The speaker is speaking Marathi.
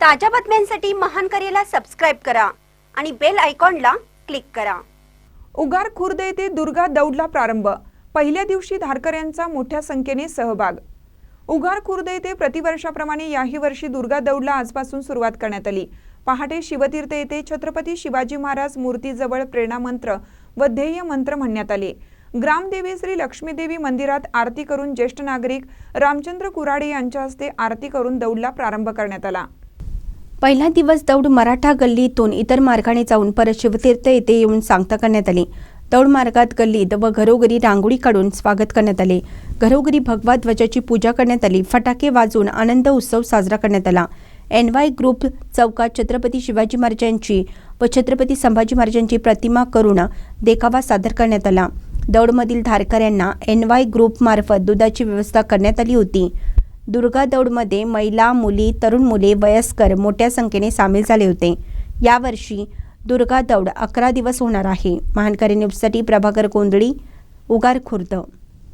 ताज्या बातम्यांसाठी महान करेला सबस्क्राईब करा आणि बेल आयकॉनला क्लिक करा. उगार खुर्द येथे दुर्गा दौडला प्रारंभ. पहिल्या दिवशी धारकऱ्यांचा मोठ्या संख्येने सहभाग. उगार खुर्द येथे प्रतिवर्षाप्रमाणे याही वर्षी दुर्गा दौडला आजपासून सुरुवात करण्यात आली. पहाटे शिवतीर्थ येथे छत्रपती शिवाजी महाराज मूर्तीजवळ प्रेरणा मंत्र व ध्येय मंत्र म्हणण्यात आले. ग्रामदेवी श्री लक्ष्मीदेवी मंदिरात आरती करून ज्येष्ठ नागरिक रामचंद्र कुराडे यांच्या हस्ते आरती करून दौडला प्रारंभ करण्यात आला. पहिला दिवस दौड मराठा गल्लीतून इतर मार्गाने जाऊन परत शिवतीर्थ येथे येऊन सांगता करण्यात आली. दौड मार्गात गल्लीत व घरोघरी रांगोळी काढून स्वागत करण्यात आले. घरोघरी भगवा ध्वजाची पूजा करण्यात आली. फटाके वाजवून आनंद उत्सव साजरा करण्यात आला. एन वाय ग्रुप चौकात छत्रपती शिवाजी महाराजांची व छत्रपती संभाजी महाराजांची प्रतिमा करून देखावा सादर करण्यात आला. दौडमधील धारकऱ्यांना एन वाय ग्रुपमार्फत दुधाची व्यवस्था करण्यात आली होती. दुर्गा दौडमध्ये महिला मुली तरुण मुले वयस्कर मोठ्या संख्येने सामील झाले होते. यावर्षी दुर्गा दौड अकरा दिवस होणार आहे. महानकरी न्यूजसाठी प्रभाकर कोंदळी उगार खुर्द.